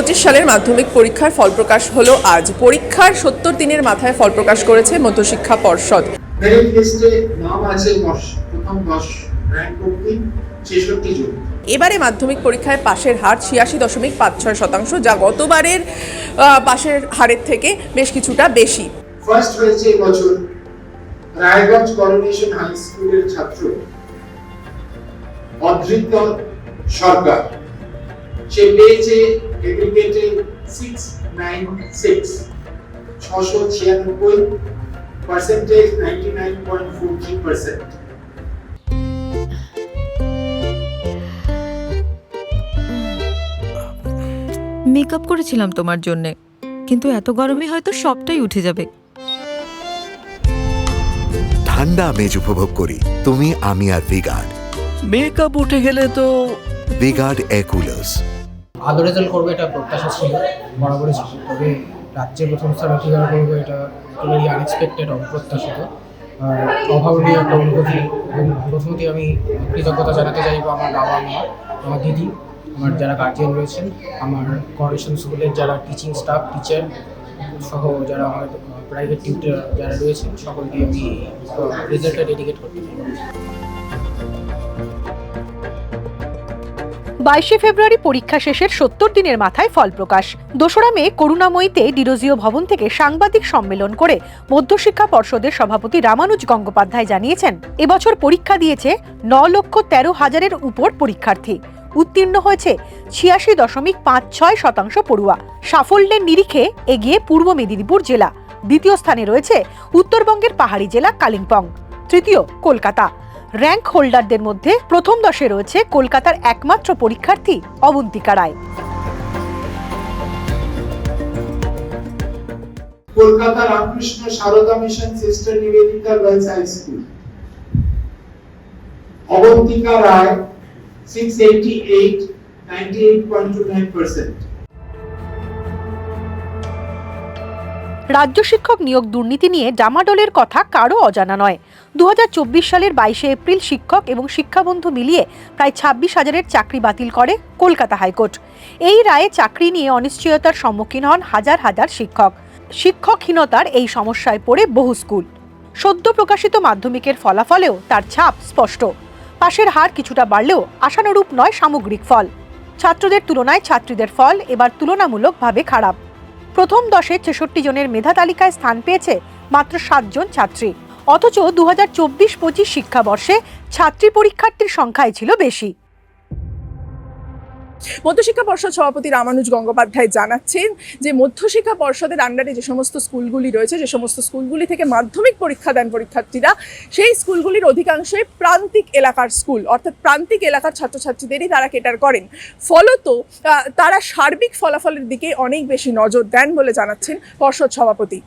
পঁচিশ সালের মাধ্যমিক পরীক্ষার ফল প্রকাশ হলো আজ। পরীক্ষার সত্তর দিনের মাথায় ফল প্রকাশ করেছে মধ্যশিক্ষা পর্ষদ। নাম আছে প্রথম জন। এবারে মাধ্যমিক পরীক্ষায় পাশের হার ছিয়াশি দশমিক পাঁচ ছয় শতাংশ যা গতবারের পাশের হারের থেকে বেশ কিছুটা বেশি। ফার্স্ট হয়েছে এবছর রায়গঞ্জ করোনেশন হাই স্কুলের ছাত্র অধৃত সরকার। সে পেয়েছে এগ্রিগেটে সিক্স নাইন সিক্স ছশো ছিয়ানব্বই percentage ninety nine point four three percent makeup করেছিলাম তোমার জন্যে। কিন্তু এত গরমে হয়তো সবটাই উঠে যাবে। ঠান্ডা আমেজ উপভোগ করি। তুমি আমি আর ভিগার্ড মেকআপ উঠে গেলে তো ভিগার্ড এয়ার কুলার্স ভালো রেজাল্ট করবে এটা প্রত্যাশা ছিল, বরাবরই ছিল। তবে রাজ্যে প্রথম স্থান অধিকার করবে এটা একেবারেই আনএক্সপেক্টেড অপ্রত্যাশিত। অভাবনীয় একটা অনুভূতি। এবং প্রথমত আমি কৃতজ্ঞতা জানাতে চাইব আমার বাবা, মা, আমার দিদি, আমার যারা গার্জিয়ান রয়েছেন, আমার করোনেশন স্কুলের যারা টিচিং স্টাফ টিচার সহ যারা আমার প্রাইভেট টিউটার যারা রয়েছেন, সকলকে আমি রেজাল্টটা ডেডিকেট করতে চাই বাইশে ফেব্রুয়ারি পরীক্ষা শেষের সত্তর দিনের মাথায় ফল প্রকাশ। দোসরা মে করুণাময়ীতে ডিরোজিও ভবন থেকে সাংবাদিক সম্মেলন করে মধ্যশিক্ষা পর্ষদের সভাপতি রামানুজ গঙ্গোপাধ্যায় জানিয়েছেন, এবছর পরীক্ষা দিয়েছে ন লক্ষ তেরো হাজারের উপর পরীক্ষার্থী। উত্তীর্ণ হয়েছে ছিয়াশি দশমিক পাঁচ ছয় শতাংশ পড়ুয়া। সাফল্যের নিরিখে এগিয়ে পূর্ব মেদিনীপুর জেলা। দ্বিতীয় স্থানে রয়েছে উত্তরবঙ্গের পাহাড়ি জেলা কালিম্পং। তৃতীয়, কলকাতা। র্যাঙ্ক হোল্ডারদের মধ্যে প্রথম দশে রয়েছে কলকাতার একমাত্র পরীক্ষার্থী Abantika Roy. Kolkata Ramakrishna Sarada mission sister Nivedita girls high school Abantika Roy 688 98.29% রাজ্য শিক্ষক নিয়োগ দুর্নীতি নিয়ে ডামাডোলের কথা কারও অজানা নয়। দু সালের বাইশে এপ্রিল শিক্ষক এবং শিক্ষাবন্ধু মিলিয়ে প্রায় ছাব্বিশ হাজারের চাকরি বাতিল করে কলকাতা হাইকোর্ট। এই রায়ে চাকরি নিয়ে অনিশ্চয়তার সম্মুখীন হন হাজার হাজার শিক্ষক। শিক্ষকহীনতার এই সমস্যায় পড়ে বহু স্কুল। সদ্য প্রকাশিত মাধ্যমিকের ফলাফলেও তার ছাপ স্পষ্ট। পাশের হার কিছুটা বাড়লেও আশানুরূপ নয় সামগ্রিক ফল। ছাত্রদের তুলনায় ছাত্রীদের ফল এবার তুলনামূলকভাবে খারাপ। প্রথম দশে ছেষট্টি জনের মেধা তালিকায় স্থান পেয়েছে মাত্র সাতজন ছাত্রী। অথচ দু হাজার চব্বিশ পঁচিশ শিক্ষাবর্ষে ছাত্রী পরীক্ষার্থীর সংখ্যাই ছিল বেশি। মধ্যশিক্ষা পর্ষদ সভাপতি রামানুজ গঙ্গোপাধ্যায় জানাচ্ছেন যে মধ্যশিক্ষা পর্ষদের আন্ডারে যে সমস্ত স্কুলগুলি রয়েছে, যে সমস্ত স্কুলগুলি থেকে মাধ্যমিক পরীক্ষা দেন পরীক্ষার্থীরা, সেই স্কুলগুলির অধিকাংশই প্রান্তিক এলাকার স্কুল, অর্থাৎ প্রান্তিক এলাকার ছাত্রছাত্রীদেরই তারা কেটার করেন। ফলত তারা সার্বিক ফলাফলের দিকে অনেক বেশি নজর দেন বলে জানাচ্ছেন পর্ষদ সভাপতি।